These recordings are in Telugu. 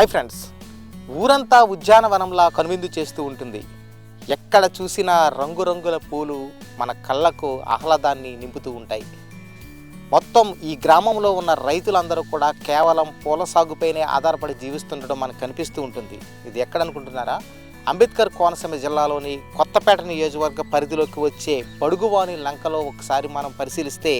Hi friends. ఊరంతా ఉద్యానవనంలా కనువిందు చేస్తూ ఉంటుంది. ఎక్కడ చూసినా రంగురంగుల పూలు మన కళ్ళకు ఆహ్లాదాన్ని నింపుతూ ఉంటాయి. మొత్తం ఈ గ్రామంలో ఉన్న రైతులందరూ కూడా కేవలం పూల సాగుపైనే ఆధారపడి జీవిస్తుండడం మనకు కనిపిస్తూ ఉంటుంది. ఇది ఎక్కడనుకుంటున్నారా అంబేద్కర్ కోనసీమ జిల్లాలోని కొత్తపేట నియోజకవర్గ పరిధిలోకి వచ్చే పడుగువాని లంకలో ఒకసారి మనం పరిశీలిస్తే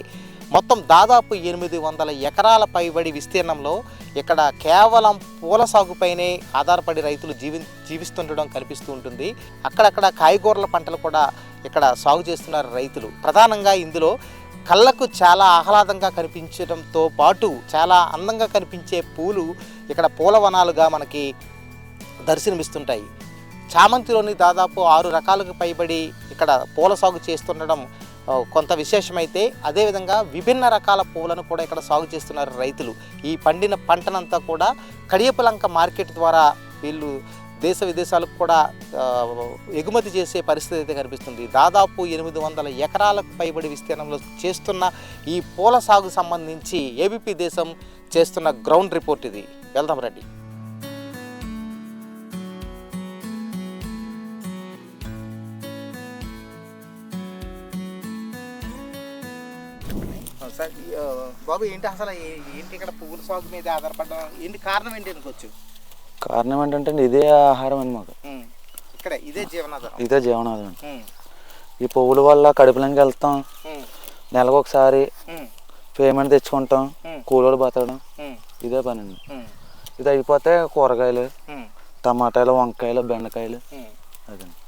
మొత్తం దాదాపు ఎనిమిది వందల ఎకరాల పైబడి విస్తీర్ణంలో ఇక్కడ కేవలం పూల సాగుపైనే ఆధారపడి రైతులు జీవి జీవిస్తుండడం కనిపిస్తూ ఉంటుంది. అక్కడక్కడ కాయగూరల పంటలు కూడా ఇక్కడ సాగు చేస్తున్నారు రైతులు. ప్రధానంగా ఇందులో కళ్ళకు చాలా ఆహ్లాదంగా కనిపించడంతో పాటు చాలా అందంగా కనిపించే పూలు ఇక్కడ పూలవనాలుగా మనకి దర్శనమిస్తుంటాయి. చామంతిలోని దాదాపు ఆరు రకాలకు పైబడి ఇక్కడ పూల సాగు చేస్తుండడం కొంత విశేషమైతే అదేవిధంగా విభిన్న రకాల పూలను కూడా ఇక్కడ సాగు చేస్తున్నారు రైతులు. ఈ పండిన పంటనంతా కూడా కడియపలంక మార్కెట్ ద్వారా వీళ్ళు దేశ విదేశాలకు కూడా ఎగుమతి చేసే పరిస్థితి అయితే కనిపిస్తుంది. దాదాపు ఎనిమిది వందల ఎకరాలకు పైబడి విస్తీర్ణంలో చేస్తున్న ఈ పూల సాగు సంబంధించి ఏబీపీ దేశం చేస్తున్న గ్రౌండ్ రిపోర్ట్ ఇది. వెళ్దాం రెడ్డి సార్. బాబు ఏంటి అసలు ఏంటి ఇక్కడ పువ్వుల సాగు మీద ఆధారపడడం? ఏంటి కారణం ఏంటి అనుకోవచ్చు కారణం ఏంటంటే ఇదే ఆహారం అండి మాకు. ఇక్కడే ఇదే జీవనాధారం. ఇదే జీవనాధారం. ఈ పువ్వుల వల్ల కడుపులోకి వెళ్తాం. నెలకు ఒకసారి పేమెంట్ తెచ్చుకుంటాం. కూలోడు బతకడం. ఇదే పని అండి. ఇది అయిపోతే కూరగాయలు టమాటాలు వంకాయలు బెండకాయలు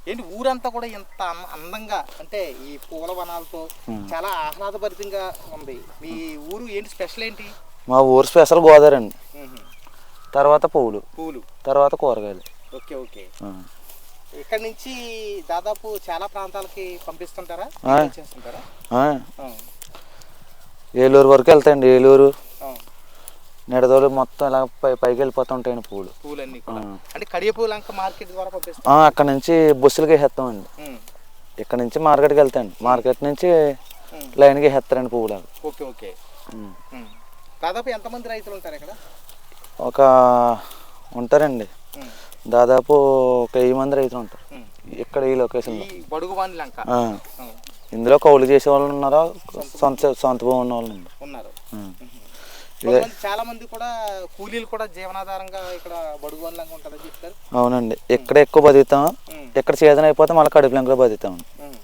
ఏంటి ఊరంతా కూడా అన్న- అందంగా అంటే ఈ పూల వనాలతో. చాలా ఆహ్లాదభరితంగా ఉంది. మీ ఊరు ఏంటి స్పెషల్ ఏంటి? మా ఊరు స్పెషల్ గోదావరి అండి. తర్వాత పువ్వులు పూలు. తర్వాత కూరగాయలు. Okay okay. ఇక్కడ నుంచి దాదాపు చాలా ప్రాంతాలకి పంపిస్తుంటారా. చేస్తుంటారా? ఏలూరు వరకు వెళ్తాయండి ఏలూరు. నిడదోలు మొత్తం ఇలా పై పైకి వెళ్ళిపోతూ ఉంటాయండి పువ్వులు పూలన్నీ కూడా. ఆ. అంటే కడియపూలంక మార్కెట్ ద్వారా పంపిస్తాం ఆ, అక్కడ నుంచి బస్సులకి వేసేస్తామండి ఉమ్, ఇక్కడ నుంచి మార్కెట్కి వెళ్తాయండి. మార్కెట్ నుంచి ఉమ్, లైన్కి వేసేస్తారండి పువ్వులు అవి. Okay okay. ఉమ్. ఉమ్. దాదాపు ఎంతమంది రైతులు ఉంటారు ఇక్కడ? ఒక ఉంటారండి. ఉమ్, దాదాపు ఒక వెయ్యి మంది రైతులు ఉంటారు. ఉమ్. ఇక్కడ ఈ లొకేషన్లో ఈ బడుగువాని లంక. ఆ. ఆ, ఇందులో కౌలు చేసే వాళ్ళు ఉన్నారా? సొంత సొంత భూమి ఉన్న వాళ్ళు ఉన్నారు? ఉన్నారు ఆ. ఉహు. ఇదే కొంతమంది చాలా మంది కూడా కూలీలు కూడా జీవనాధారంగా ఇక్కడ బడుగువాని లంక ఉంటుందని చెప్తారు. అవునండి. ఇక్కడ ఎక్కువ బతుకుతాం ఇక్కడ సీజన్ అయిపోతే మళ్ళీ కడుపులంకలో బతుకుతాం. ఉమ్.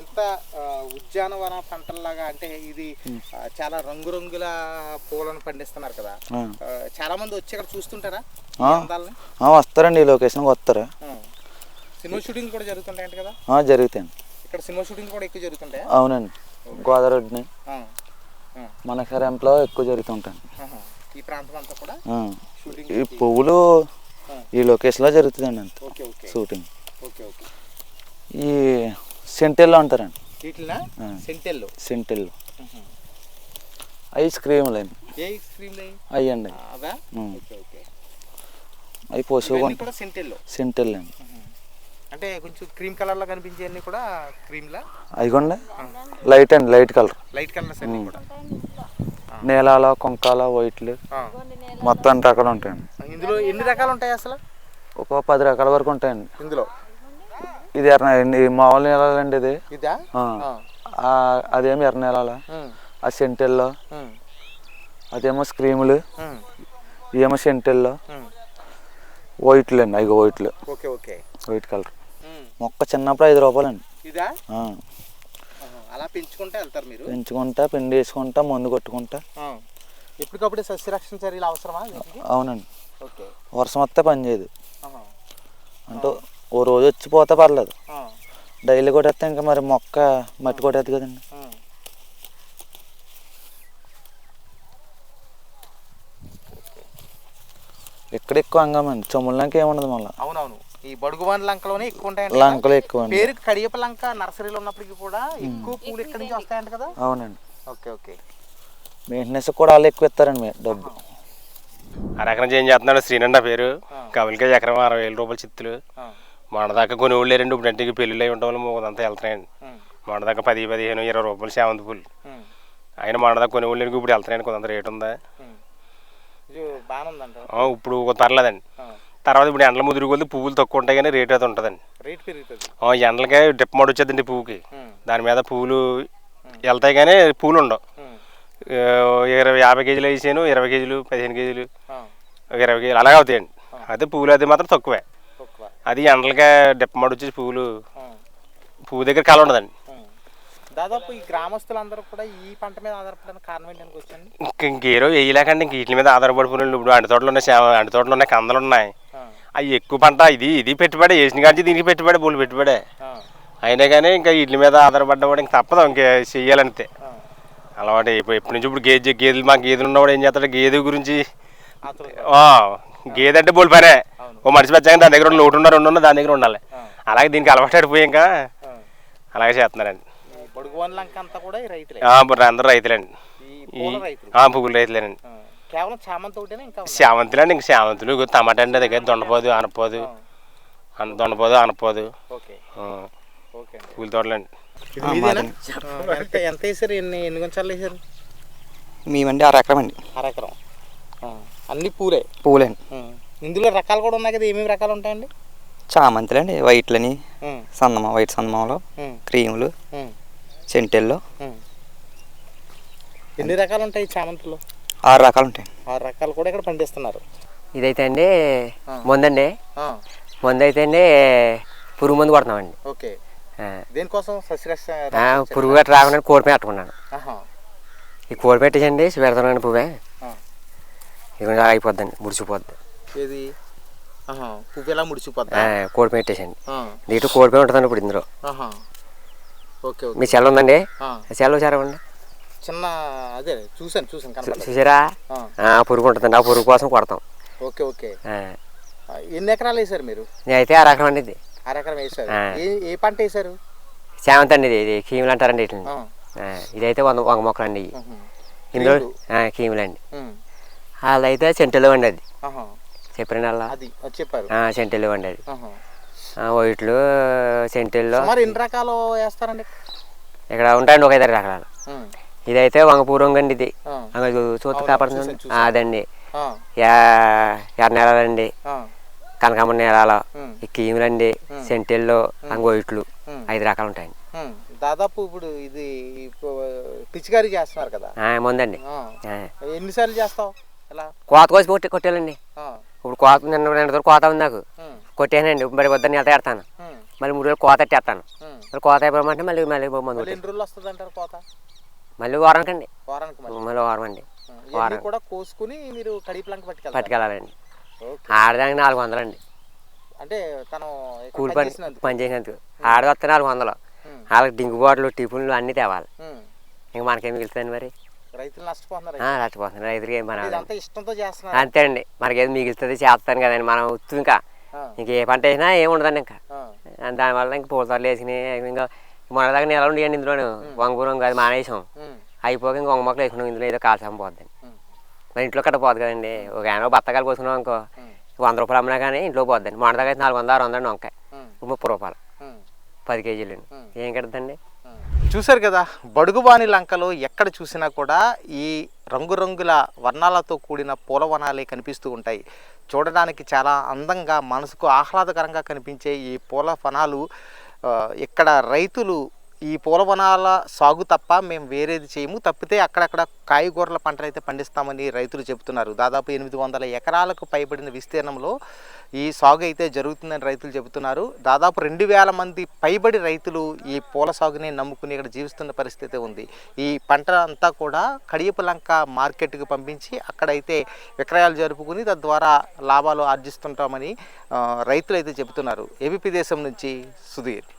ఇంత ఉద్యానవన పంటల్లాగా అంటే ఇది చాలా రంగురంగుల పూలను పండిస్తున్నారు కదా. చాలా మంది వచ్చి ఇక్కడ చూస్తుంటారా? వస్తారండి ఈ లొకేషన్కి వస్తారు. సినిమా షూటింగ్ కూడా జరుగుతుంటాయంట కదా? ఆ, జరుగుతాయండి. ఇక్కడ సినిమా షూటింగ్ కూడా ఎక్కువ జరుగుతుంటాయా? అవునండి. గోదావరిని ఆ. ఆ. మన శరంలో ఎక్కువ జరుగుతుంటాయి ఆహా. ఈ ప్రాంతం అంతా కూడా ఆ. షూటింగ్ ఈ పువ్వులు. ఈ లొకేషన్లో జరుగుతుందండి అంత షూటింగ్. ఈ సెంటెల్లో ఆ. సెంటెల్లో. సెంటెల్లో. ఐస్ క్రీములు అండి అయ్యండి. అవి? పశువు సెంటెల్లో. సెంటెల్ అండి అంటే కొంచెం క్రీమ్ కలర్లో కనిపించేవన్నీ కూడా క్రీమ్ లా. అయిగోండి లైట్ అండి లైట్ కలర్. లైట్ కలర్స్ అన్ని కూడా. నీలాల కొంకాల వైట్లు. మొత్తం అన్ని రకాలు ఉంటాయండి. ఇందులో ఎన్ని రకాలు ఉంటాయి అసలు? ఒక పది రకాల వరకు ఉంటాయండి. ఇందులో? ఇది ఎర్ర ఇది మామూలు నీళ్ళండి ఇది. అదేమో ఎర్ర నీలాల? ఆ సెంటెల్లో. అదేమో స్క్రీములు. ఇదేమో సెంటెల్లో. వైట్లు అండి అవి వైట్లు. Okay okay. White colour. మొక్క చిన్నప్పుడు ఐదు రూపాయలండి. ఇదా? ఆహా, అలా పెంచుకుంటే వెళ్తారు మీరు? పెంచుకుంటా పిండి వేసుకుంటా మందు కొట్టుకుంటా. ఎప్పటికప్పుడు సస్యరక్షణ చర్యలు అవసరమా అవునండి. ఓకే. వర్షం వస్తే పని చేయదు. అంటే ఓ రోజు వచ్చిపోతే పర్లేదు. ఆ. డైలీ కొట్టేస్తే ఇంకా మరి మొక్క మట్టి కొట్టేది కదండి. ఎక్కడ ఎక్కువ అంగమండి. చొమ్ములంక ఏముండదు మళ్ళీ. అవునవును. ఈ బడుగువాని లంకలోనే ఎక్కువ ఉంటాయండి. లంకలు ఎక్కువ అండి. పేరు కడియప లంక నర్సరీలో ఉన్నప్పటికీ కూడా ఎక్కువ పూలు ఇక్కడి నుంచి వస్తాయంట కదా? అవునండి. Okay okay. మెయింటెనెన్స్ కూడా వాళ్ళు ఎక్కువ ఇస్తారండి మీ డబ్బు. ఆ ఎకరం చేంజ్ చేస్తున్నాడు శ్రీనండ పేరు. కవులకే ఎకరం అరవై వేల రూపాయలు చిత్తులు. ఆ. మొన్నదాకా కొన్ని ఊళ్ళు లేరండి ఇప్పుడు ఇంటికి పెళ్ళిళ్ళు అయి ఉండడం వల్ల మూదంతా వెళ్తున్నాయండి. ఉమ్. మొన్నదాకా పది పదిహేను ఇరవై రూపాయలు సేవంతి పూలు. ఉమ్. అయినా మొన్నదాకా కొన్ని ఊళ్ళు ఇప్పుడు వెళ్తున్నాయండి కొంత రేటు ఉందా? ఉమ్. ఇది బాగానే ఉందంట. ఆ, ఇప్పుడు ఒక పర్లేదండి. తర్వాత ఇప్పుడు ఎండల ముదిరి కొద్ది పువ్వులు తక్కువ ఉంటాయి కానీ రేట్ అయితే ఉంటుందండి. రేట్ పెరుగుతుంది. ఎండలకే డిప్ మడి వచ్చేదండి పువ్వుకి. దాని మీద పువ్వులు వెళ్తాయి కానీ పూలు ఉండవు. ఇరవై యాభై కేజీలు వేసాను ఇరవై కేజీలు పదిహేను కేజీలు ఇరవై కేజీలు అలాగే అవుతాయండి. అదే పువ్వులు అది మాత్రం తక్కువే. అది ఎండలకే డిప్ మడి వచ్చేసి పువ్వులు పువ్వు దగ్గర కళ ఉండదండి. దాదాపు ఈ గ్రామస్తులందరూ కూడా ఈ పంట మీద ఆధారపడడానికి కారణం ఇంకేరో వేయలేకండి. ఇంక వీటి మీద ఆధారపడిపోయిన ఇప్పుడు అంటి తోటలు ఉన్నాయి అంటి తోటలు ఉన్నాయి కందలు ఉన్నాయి. అవి ఎక్కువ పంట ఇది ఇది పెట్టుబడి వేసిన కానీ దీనికి పెట్టుబడి బోలు పెట్టుబడే. అయినా కానీ ఇంకా వీటి మీద ఆధారపడ్డవాడు ఇంక తప్పదు ఇంక చెయ్యాలంతే. అలవాటు ఇప్పుడు ఎప్పటి నుంచి ఇప్పుడు గేదె గేదెలు మా గేదెలు ఉన్నవాడు ఏం చేస్తాడు గేదె గురించి ఆ, గేదె అంటే బోల్ పనే. ఓ మనిషి వచ్చాక దాని దగ్గర లోటు ఉన్న రెండు ఉన్న దాని దగ్గర ఉండాలి. అలాగే దీనికి అలవాటు పడిపోయి ఇంకా అలాగే చేస్తున్నారండి. అందరూ రైతులండి. పువ్వులు రైతులేనండి. కేవలం చామంతి ఒకటేనా ఇంకా? శామంతులు అండి ఇంక శామంతులు ఇగో టమాటా అండి దగ్గర దొండపోదు అనపోదు. ఆ, అన దొండపోదు అనపోదు. ఓకే. ఆ, ఓకే అండి. పూల తోటలండి ఇది మీదేనా? ఆ, ఎంత ఎంత వేసారు? ఎన్ని ఎన్ని గుంచాలు వేసారు? మేమండి ఆరు ఎకరం అండి. అరెకరం. ఆ, అన్ని పూలే? పూలండి ఆ, ఇందులో రకాలు కూడా ఉన్నాయి కదా ఏమేమి రకాలు ఉంటాయండి? చామంతులండి వైట్లని ఉమ్, సందమా వైట్ సందమాలో ఉమ్, క్రీములు సెంటెల్లో ఉమ్. ఎన్ని రకాలు ఉంటాయి చామంతిలో ఆరు రకాలు ఉంటాయండి ఆరు రకాలు కూడా ఇక్కడ పండిస్తున్నారు. ఇదైతే అండి. మందండి. ఆ, మందు అయితే అండి పురుగు మందు కొడుతున్నామండి. ఓకే. ఆ. దేనికోసం పురుగు గట్ట రాకుండా కోడి పెట్టుకున్నాను ఆహా, ఈ కోడి పెట్టేసండి పెడతానండి పువ్వే. ఆ. ఇక అయిపోద్దండి ముడిచిపోద్ది. ఏది? ఆహా, పువ్వు ఎలా ముడిచిపోద్దా? ఆ, కోడి పెట్టేసండి. ఆ, దీంట్లో కోడి పెట్టి ఉంటుందండి ఇప్పుడు ఇందులో. Okay okay. మీ సెల్ ఉందండి? సెల్ చూసారండి చిన్న అదే చూసాను చూసాను చూసారా? పురుగు ఉంటుందండి ఆ పురుగు కోసం కొడతాం. Okay okay. ఎన్ని ఎకరాలు వేసారు మీరు? ఇదైతే ఆ రకం అండి ఇది అరెకరం వేసారు. ఏ పంట వేసారు శామంతి అండి ఇది ఇది కీములు అంటారండి ఆ, ఇదైతే వంద వంగ మొక్కలు అండి. ఇందులో కీములు. అండి. వాళ్ళైతే సెంటర్లో అండి అది చెప్పిన చెప్పారు. సెంటర్లో అండి అది వైట్లు సుమారు ఎన్ని రకాలు వేస్తారండి? ఇక్కడ ఉంటాయండి ఒక ఐదారు రకాలు. ఇదైతే వంగపూర్వం అండి ఇది చూత అవును, కాపాడుతుంది. అదండి. ఎర్ర నేలండి ఆ, కనకాంబ నేలాలు ఈ కీములండి సెంటెల్లో అంగోయిట్లు. ఐదు రకాలు ఉంటాయండి. దాదాపు ఇప్పుడు ఇది పిచికారీ చేస్తున్నారు కదా. ముందండి. ఎన్నిసార్లు చేస్తావు? కోత కోసి కొట్టి కొట్టాలండి ఆ, ఇప్పుడు కోత నిన్న రెండు కోత ఉంది నాకు. ఉమ్, కొట్టేనండి మరి వద్దని ఎంత ఎడతాను మళ్ళీ మూడు రోజులు కోత ఎట్టేస్తాను. మళ్ళీ కోత అయిపోమంటే మళ్ళీ మళ్ళీ మందు. ఎన్ని రోజులు వస్తుంది అంటారు కోత మళ్ళీ వారానికండి. వారానికి మళ్ళీ? మళ్ళీ వారం అండి ఇవన్నీ కూడా కోసుకుని మీరు కడిపలంక పట్టుకెళ్ళాలండి. ఆడదానికి నాలుగు వందలండి. అంటే తను కూలి పని పని చేసినందుకు. చేసినందుకు. ఆడదొస్తే నాలుగు వందలు. వాళ్ళకి డింగు బాటలు టిఫిన్లు అన్నీ తేవాలి. ఇంక మనకేం మిగులుతుంది మరి? రైతులు నష్టపోతున్నారు రైతులకి ఏం పని అవ్వదు. ఇదంతా ఇష్టంతో చేస్తున్నారు. అంతే అండి. మనకేది మిగులుతుంది చేస్తాను కదండి. మనం ఉత్తు ఇంకా. ఇంక ఏ పంట వేసినా ఏం ఉండదండి ఇంకా. దానివల్ల ఇంక పూల వేసినాయి. ఇంకా మన దగ్గర నెల ఉండేయండి ఇందులోను. వంగూరం కాదు మానేసాం. అయిపోక ఇంక వంగ మొక్కలు వేసుకున్నాం. ఇందులో ఏదో కాల్సాం పోద్దండి మరి ఇంట్లో కట్ట పోదు కదండి. ఒక ఏమో బత్తకాయలు పోసుకున్నాం అనుకో వంద రూపాయలు అమ్మినా కానీ ఇంట్లో పోద్దండి. మన దగ్గర అయితే నాలుగు వందలు ఆరు వందలు వంకాయ. ముప్పై రూపాయలు. పది కేజీలు. ఏం కడుతుందండి ఉమ్. చూశారు కదా బడుగుబాని లంకలో ఎక్కడ చూసినా కూడా ఈ రంగురంగుల వర్ణాలతో కూడిన పూలవనాలే కనిపిస్తూ ఉంటాయి. చూడడానికి చాలా అందంగా మనసుకు ఆహ్లాదకరంగా కనిపించే ఈ పూల వనాలు ఆ, ఇక్కడ రైతులు ఈ పూల వనాల సాగు తప్ప మేము వేరేది చేయము. తప్పితే అక్కడక్కడ కాయగూరల పంటలు అయితే పండిస్తామని రైతులు చెబుతున్నారు. దాదాపు ఎనిమిది వందల ఎకరాలకు పైబడిన విస్తీర్ణంలో ఈ సాగు అయితే జరుగుతుందని రైతులు చెబుతున్నారు. దాదాపు రెండు వేల మంది పైబడి రైతులు ఈ పూల సాగుని నమ్ముకుని ఇక్కడ జీవిస్తున్న పరిస్థితి ఉంది. ఈ పంట అంతా కూడా కడియపులంక మార్కెట్కి పంపించి అక్కడైతే విక్రయాలు జరుపుకుని తద్వారా లాభాలు ఆర్జిస్తుంటామని రైతులు అయితే చెబుతున్నారు. ఏబీపీ దేశం నుంచి సుధీర్.